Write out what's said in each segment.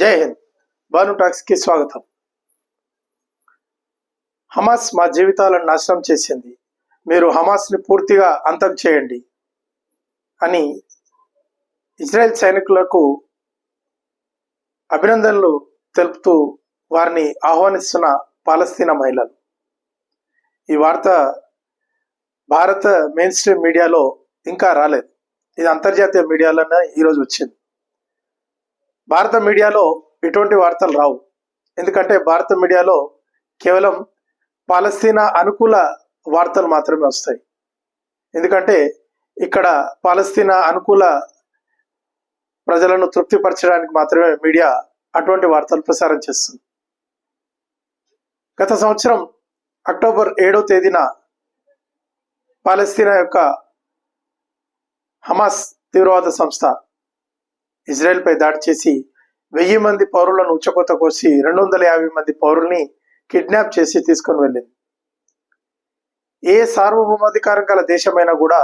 జై హింద్. బాను టాక్స్కి స్వాగతం. హమాస్ మా జీవితాలను నాశనం చేసింది. మీరు హమాస్ని పూర్తిగా అంతం చేయండి అని ఇజ్రాయెల్ సైనికులకు అభినందనలు తెలుపుతూ వారిని ఆహ్వానిస్తున్న పాలస్తీనా మహిళలు. ఈ వార్త భారత మెయిన్ స్ట్రీమ్ మీడియాలో ఇంకా రాలేదు. ఇది అంతర్జాతీయ మీడియాలోనే ఈరోజు వచ్చింది. భారత మీడియాలో ఇటువంటి వార్తలు రావు. ఎందుకంటే భారత మీడియాలో కేవలం పాలస్తీనా అనుకూల వార్తలు మాత్రమే వస్తాయి. ఎందుకంటే ఇక్కడ పాలస్తీనా అనుకూల ప్రజలను తృప్తిపరచడానికి మాత్రమే మీడియా అటువంటి వార్తలు ప్రసారం చేస్తుంది. గత సంవత్సరం అక్టోబర్ ఏడో తేదీన పాలస్తీనా యొక్క హమాస్ తీవ్రవాద సంస్థ ఇజ్రాయెల్ పై దాడి చేసి వెయ్యి మంది పౌరులను ఉచ్చకోత కోసి రెండు వందల యాభై మంది పౌరుల్ని కిడ్నాప్ చేసి తీసుకొని వెళ్ళింది. ఏ సార్వభౌమాధికారం గల దేశమైనా కూడా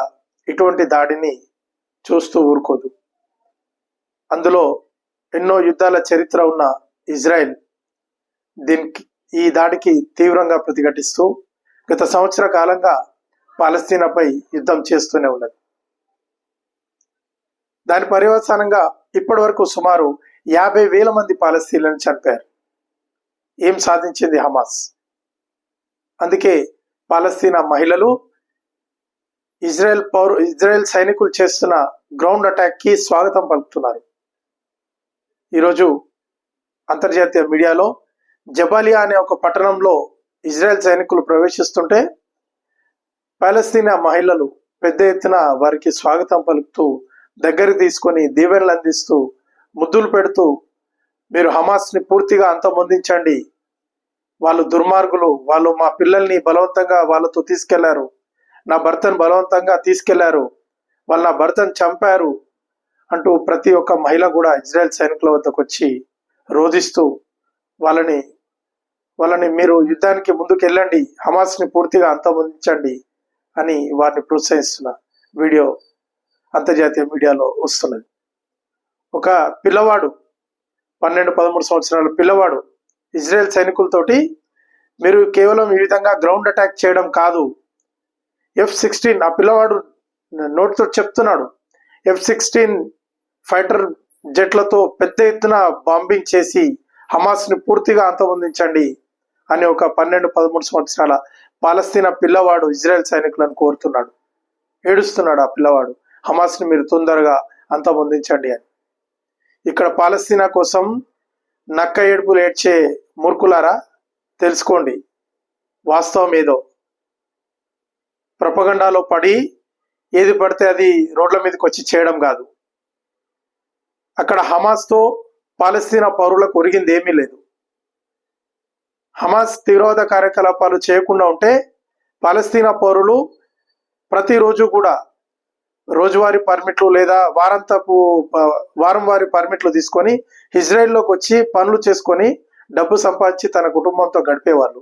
ఇటువంటి దాడిని చూస్తూ ఊరుకోదు. అందులో ఎన్నో యుద్ధాల చరిత్ర ఉన్న ఇజ్రాయెల్ దీనికి ఈ దాడికి తీవ్రంగా ప్రతిఘటిస్తూ గత సంవత్సర కాలంగా పాలస్తీనాపై యుద్ధం చేస్తూనే ఉన్నది. దాని పర్యవసానంగా ఇప్పటి వరకు సుమారు యాభై వేల మంది పాలస్తీన్లను చంపారు. ఏం సాధించింది హమాస్? అందుకే పాలస్తీనా మహిళలు ఇజ్రాయెల్ పౌరు ఇజ్రాయెల్ సైనికులు చేస్తున్న గ్రౌండ్ అటాక్కి స్వాగతం పలుకుతున్నారు. ఈరోజు అంతర్జాతీయ మీడియాలో జబాలియా అనే ఒక పట్టణంలో ఇజ్రాయెల్ సైనికులు ప్రవేశిస్తుంటే పాలస్తీనా మహిళలు పెద్ద ఎత్తున వారికి స్వాగతం పలుకుతూ దగ్గర తీసుకొని దీవెనలు అందిస్తూ ముద్దులు పెడుతూ మీరు హమాస్ని పూర్తిగా అంతమొందించండి. వాళ్ళు దుర్మార్గులు వాళ్ళు మా పిల్లల్ని బలవంతంగా వాళ్ళతో తీసుకెళ్ళారు. నా భర్తను బలవంతంగా తీసుకెళ్ళారు. వాళ్ళు నా భర్తను చంపారు అంటూ ప్రతి ఒక్క మహిళ కూడా ఇజ్రాయెల్ సైనికుల వద్దకు వచ్చి రోధిస్తూ వాళ్ళని వాళ్ళని మీరు యుద్ధానికి ముందుకు వెళ్ళండి హమాస్ని పూర్తిగా అంతమొందించండి అని వారిని ప్రోత్సహిస్తున్న వీడియో అంతర్జాతీయ మీడియాలో వస్తున్నది. ఒక పిల్లవాడు పన్నెండు పదమూడు సంవత్సరాల పిల్లవాడు ఇజ్రాయెల్ సైనికులతోటి మీరు కేవలం ఈ విధంగా గ్రౌండ్ అటాక్ చేయడం కాదు. ఎఫ్ సిక్స్టీన్ ఆ పిల్లవాడు నోటితో చెప్తున్నాడు. ఎఫ్ సిక్స్టీన్ ఫైటర్ జెట్లతో పెద్ద ఎత్తున బాంబింగ్ చేసి హమాస్ని పూర్తిగా అంతమొందించండి అని ఒక పన్నెండు పదమూడు సంవత్సరాల పాలస్తీనా పిల్లవాడు ఇజ్రాయెల్ సైనికులను కోరుతున్నాడు. ఏడుస్తున్నాడు ఆ పిల్లవాడు. హమాస్ని మీరు తొందరగా అంతమొందించండి అని. ఇక్కడ పాలస్తీనా కోసం నక్క ఏడుపులు ఏడ్చే మూర్ఖులారా తెలుసుకోండి వాస్తవం ఏదో. ప్రపగండాలో పడి ఏది పడితే అది రోడ్ల మీదకి వచ్చి చేయడం కాదు. అక్కడ హమాస్తో పాలస్తీనా పౌరులకు ఒరిగింది ఏమీ లేదు. హమాస్ తీవ్రవాద కార్యకలాపాలు చేయకుండా ఉంటే పాలస్తీనా పౌరులు ప్రతిరోజు కూడా రోజువారీ పర్మిట్లు లేదా వారంతపు వారం వారి పర్మిట్లు తీసుకొని ఇజ్రాయెల్లోకి వచ్చి పనులు చేసుకొని డబ్బు సంపాదించి తన కుటుంబంతో గడిపేవాళ్ళు.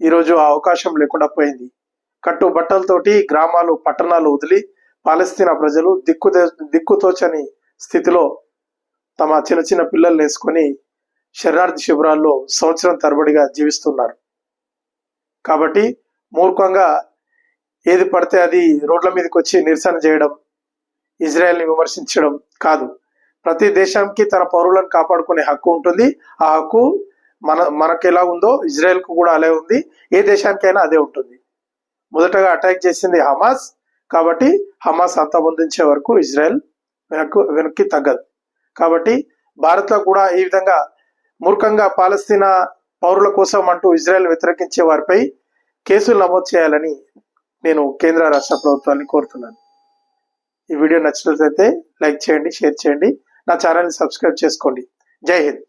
ఈరోజు ఆ అవకాశం లేకుండా పోయింది. కట్టు బట్టలతోటి గ్రామాలు పట్టణాలు వదిలి పాలస్తీనా ప్రజలు దిక్కు దిక్కుతోచని స్థితిలో తమ చిన్న చిన్న పిల్లల్ని వేసుకొని శరణార్థి శిబిరాల్లో సంవత్సరం తరబడిగా జీవిస్తున్నారు. కాబట్టి మూర్ఖంగా ఏది పడితే అది రోడ్ల మీదకి వచ్చి నిరసన చేయడం ఇజ్రాయెల్ని విమర్శించడం కాదు. ప్రతి దేశానికి తన పౌరులను కాపాడుకునే హక్కు ఉంటుంది. ఆ హక్కు మన మనకు ఎలా ఉందో ఇజ్రాయెల్కు కూడా అలే ఉంది. ఏ దేశానికైనా అదే ఉంటుంది. మొదటగా అటాక్ చేసింది హమాస్. కాబట్టి హమాస్ అంతమొందించే వరకు ఇజ్రాయెల్ వెనక్కు వెనక్కి తగ్గదు. కాబట్టి భారత్లో కూడా ఈ విధంగా మూర్ఖంగా పాలస్తీనా పౌరుల కోసం అంటూ ఇజ్రాయెల్ వ్యతిరేకించే వారిపై కేసులు నమోదు చేయాలని నేను కేంద్ర రాష్ట్ర ప్రభుత్వాన్ని కోరుతున్నాను. ఈ వీడియో నచ్చినట్లయితే లైక్ చేయండి షేర్ చేయండి. నా ఛానల్ని సబ్స్క్రైబ్ చేసుకోండి. జై హింద్.